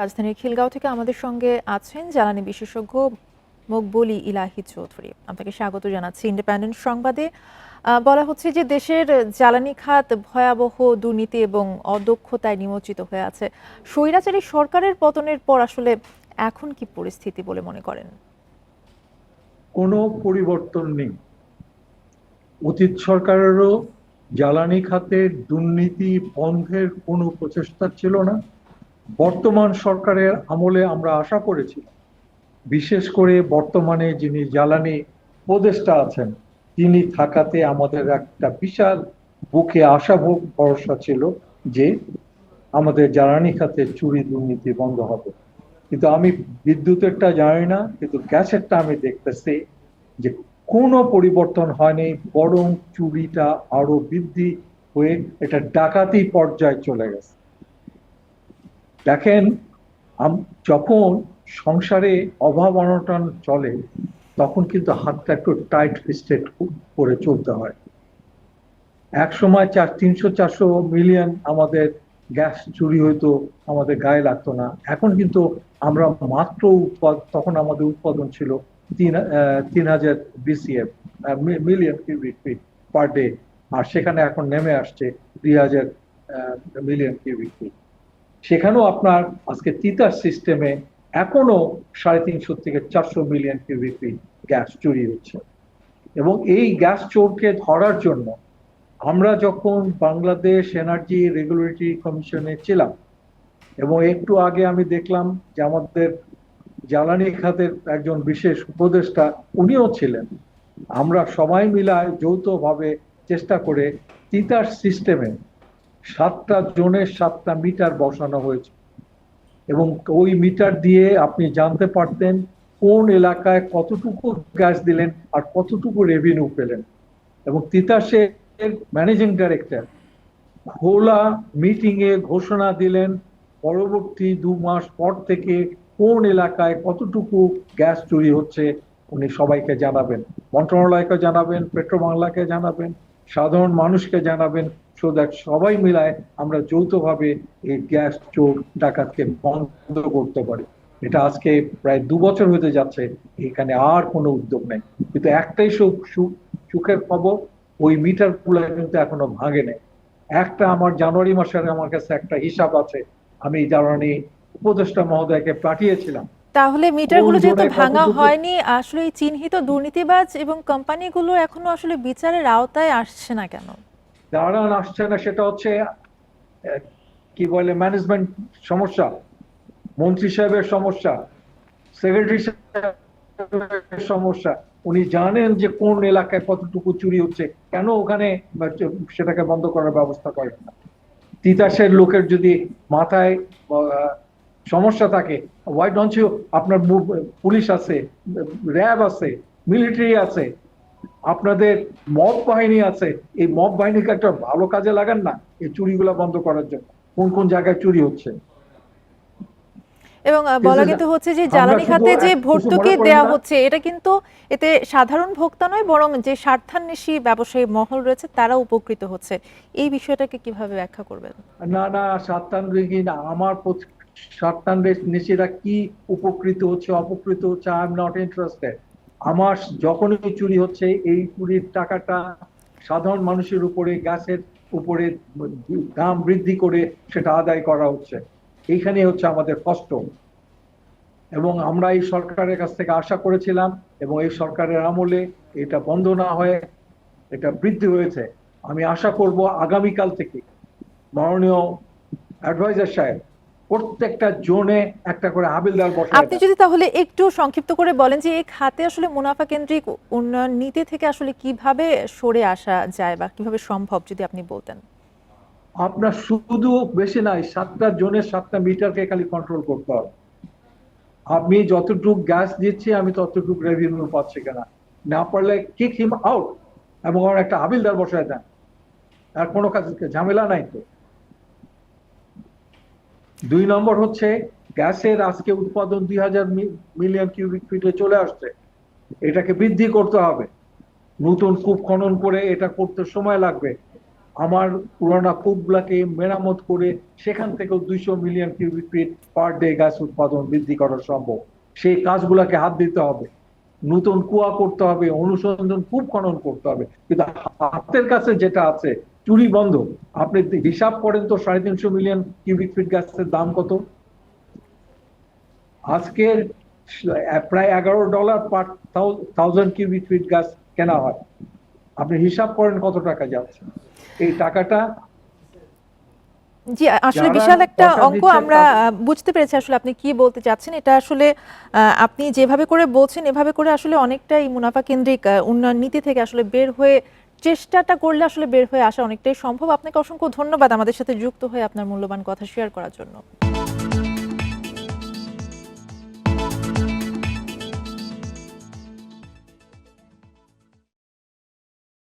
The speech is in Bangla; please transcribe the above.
রাজধানীর খিলগাঁও থেকে আমাদের সঙ্গে আছেন জ্বালানি বিশেষজ্ঞ মকবুলি ইলাহি চৌধুরী। আপনাকে স্বাগত জানাচ্ছি ইন্ডিপেন্ডেন্ট সংবাদে। বলা হচ্ছে যে দেশের জ্বালানি খাত ভয়াবহ দুর্নীতি এবং অদক্ষতায় নিমজ্জিত হয়ে আছে। স্বৈরাচারী সরকারের পতনের পর আসলে এখন কি পরিস্থিতি বলে মনে করেন? কোনো পরিবর্তন নেই। অতীত সরকারেরও জ্বালানি খাতের দুর্নীতি বন্ধের কোনো প্রচেষ্টা ছিল না। বর্তমান সরকারের আমলে আমরা আশা করেছি, বিশেষ করে বর্তমানে যিনি জ্বালানি উপদেষ্টা আছেন, তিনি থাকাতে আমাদের একটা বিশাল বুকে আশা ভরসা ছিল যে আমাদের জ্বালানি খাতে চুরি দুর্নীতি বন্ধ হবে। কিন্তু আমি বিদ্যুতেরটা জানি না, কিন্তু গ্যাসেরটা আমি দেখতেছি যে কোনো পরিবর্তন হয়নি, বরং চুরিটা আরও বৃদ্ধি হয়ে এটা ডাকাতি পর্যায়ে চলে গেছে। দেখেন যখন সংসারে অভাব অনটন চলে, তখন কিন্তু হাতটা একটু টাইট ফিস্টেড করে চলতে হয়। এক সময় চার, তিনশো, চারশো মিলিয়ন আমাদের গ্যাস চুরি হইতো, আমাদের গায়ে লাগতো না। এখন কিন্তু আমরা মাত্র উৎপাদ তখন আমাদের উৎপাদন ছিল তিন তিন হাজার BCF million cubic feet per day আর সেখানে এখন নেমে আসছে দুই হাজার মিলিয়ন কিউবিক ফিট সেখানেও আপনার আজকে তিতাস সিস্টেমে এখনও সাড়ে তিনশো থেকে চারশো মিলিয়ন কিউবিক ফিট গ্যাস চুরি হচ্ছে। এবং এই গ্যাস চোরকে ধরার জন্য আমরা যখন বাংলাদেশ এনার্জি রেগুলেটরি কমিশনে ছিলাম, এবং একটু আগে আমি দেখলাম যে আমাদের জ্বালানি খাতের একজন বিশেষ উপদেষ্টা উনিও ছিলেন। আমরা সবাই মিলায় যৌথভাবে চেষ্টা করে তিতাস সিস্টেমে সাতটা জোনের সাতটা মিটার বসানো হয়েছে। এবং ওই মিটার দিয়ে আপনি জানতে পারতেন কোন এলাকায় কতটুকু গ্যাস দিলেন আর কতটুকু রেভিনিউ পেলেন। এবং তিতাসের ম্যানেজিং ডাইরেক্টর খোলা মিটিং এ ঘোষণা দিলেন পরবর্তী দু মাস পর থেকে কোন এলাকায় কতটুকু গ্যাস চুরি হচ্ছে উনি সবাইকে জানাবেন। মন্ত্রণালয়কে জানাবেন, পেট্রোবাংলাকে জানাবেন, সাধারণ মানুষকে জানাবেন সো দ্যাট সবাই মিলায় আমরা যৌথভাবে এই গ্যাস চোর ডাকাতকে বন্ধ করতে পারি। এটা আজকে প্রায় দু বছর হতে যাচ্ছে এখানে আর কোনো উদ্যোগ নেই। কিন্তু একটাই সুখ সুখ- সুখের খবর ওই মিটারগুলো কিন্তু এখনও ভাঙে নেই। একটা আমার জানুয়ারি মাসের আমার কাছে একটা হিসাব আছে আমি জ্বালানি উপদেষ্টা মহোদয়কে পাঠিয়েছিলাম। তাহলে মিটারগুলো যেহেতু ভাঙা হয়নি আসলে চিহ্নিত দুর্নীতিবাজ এবং কোম্পানিগুলো এখনও আসলে বিচারের আওতায় আসছে না কেন? দাঁড়ান আসছে না, সেটা হচ্ছে কি বলে ম্যানেজমেন্ট সমস্যা, মন্ত্রী সাহেবের সমস্যা সেক্রেটারি সাহেবের সমস্যা। উনি জানেন যে কোন এলাকায় কতটুকু চুরি হচ্ছে, কেন ওখানে সেটাকে বন্ধ করার ব্যবস্থা করেন না। তিতাসের লোকের যদি মাথায় সমস্যা থাকে ওয়াই ডোন্ট আপনার পুলিশ আছে, র্যাব আছে মিলিটারি আছে আপনাদের মব বাহিনী আছে এই মব বাহিনীকে একটা ভালো কাজে লাগান না এই চুরিগুলা বন্ধ করার জন্য। কোন কোন জায়গায় চুরি হচ্ছে? এবং বলা কিন্তু হচ্ছে যে জ্বালানি খাতে যে ভর্তুকি না? হচ্ছে এটা কিন্তু এতে সাধারণ ভোক্তা নয় বরং যে স্বার্থান্বেষী ব্যবসায়ী মহল রয়েছে তারা উপকৃত হচ্ছে। এই বিষয়টাকে কীভাবে ব্যাখ্যা করবেন? না না সাতানব্বই না আমার নিচেরা কি উপকৃত হচ্ছে অপকৃত হচ্ছে আই এম নট ইন্টারেস্টেড আমার যখনই চুরি হচ্ছে, এই চুরির টাকাটা সাধারণ মানুষের উপরে, গ্যাসের উপরে দাম বৃদ্ধি করে সেটা আদায় করা হচ্ছে। এইখানে হচ্ছে আমাদের কষ্ট। এবং আমরা এই সরকারের কাছ থেকে আশা করেছিলাম এবং এই সরকারের আমলে এটা বন্ধ না হয়ে এটা বৃদ্ধি হয়েছে। আমি আশা করব আগামীকাল থেকে মাননীয় অ্যাডভাইজার সাহেব প্রত্যেকটা জোনে একটা করে হাবিলদার বসায় আপনি যদি তাহলে একটু সংক্ষিপ্ত করে বলেন যে এই খাতে আসলে মুনাফা কেন্দ্রিক উন্নয়ন নীতি থেকে আসলে কীভাবে সরে আসা যায় বা কীভাবে সম্ভব যদি আপনি বলতেন। আপনার শুধু বেশি নাই সাতটা জোনের সাতটা মিটারকে খালি কন্ট্রোল করতে হবে। আমি যতটুকু গ্যাস দিচ্ছি আমি ততটুকু রেভিনিউ পাচ্ছি কিনা। না পারলে কিক হিম আউট এবং আমার একটা হাবিলদার বসায় দেন আর কোনো কাজ ঝামেলা নাই তো। দুই নম্বর হচ্ছে গ্যাসের আজকে উৎপাদন দুই হাজার মিলিয়ন কিউবিক ফিটে চলে আসছে। এটাকে বৃদ্ধি করতে হবে। নতুন কূপ খনন করে এটা করতে সময় লাগবে। আমার পুরানা কূপগুলাকে মেরামত করে সেখান থেকেও দুইশো million cubic feet per day gas উৎপাদন বৃদ্ধি করা সম্ভব। সেই কাজগুলাকে হাত দিতে হবে। নতুন কুয়া করতে হবে, অনুসন্ধান কূপ খনন করতে হবে। কিন্তু হাতের কাছে যেটা আছে, চুরি বন্ধ। আপনি হিসাব করেন তো সাড়ে তিনশো মিলিয়ন কিউবিক ফিট গ্যাসের দাম কত? আজকের প্রায় এগারো dollar per thousand cubic feet gas কেনা হয়। আপনি হিসাব করেন কত টাকা যাচ্ছে। এই টাকাটা জি আসলে বিশাল একটা অঙ্ক আমরা বুঝতে পেরেছি আসলে আপনি কি বলতে চাচ্ছেন। এটা আসলে আপনি যেভাবে করে বলছেন এভাবে করে আসলে অনেকটাই মুনাফা কেন্দ্রিক উন্নয়ন নীতি থেকে আসলে বের হয়ে চেষ্টাটা করলে আসলে বের হয়ে আসা অনেকটাই সম্ভব। আপনাকে অসংখ্য ধন্যবাদ আমাদের সাথে যুক্ত হয়ে আপনার মূল্যবান কথা শেয়ার করার জন্য।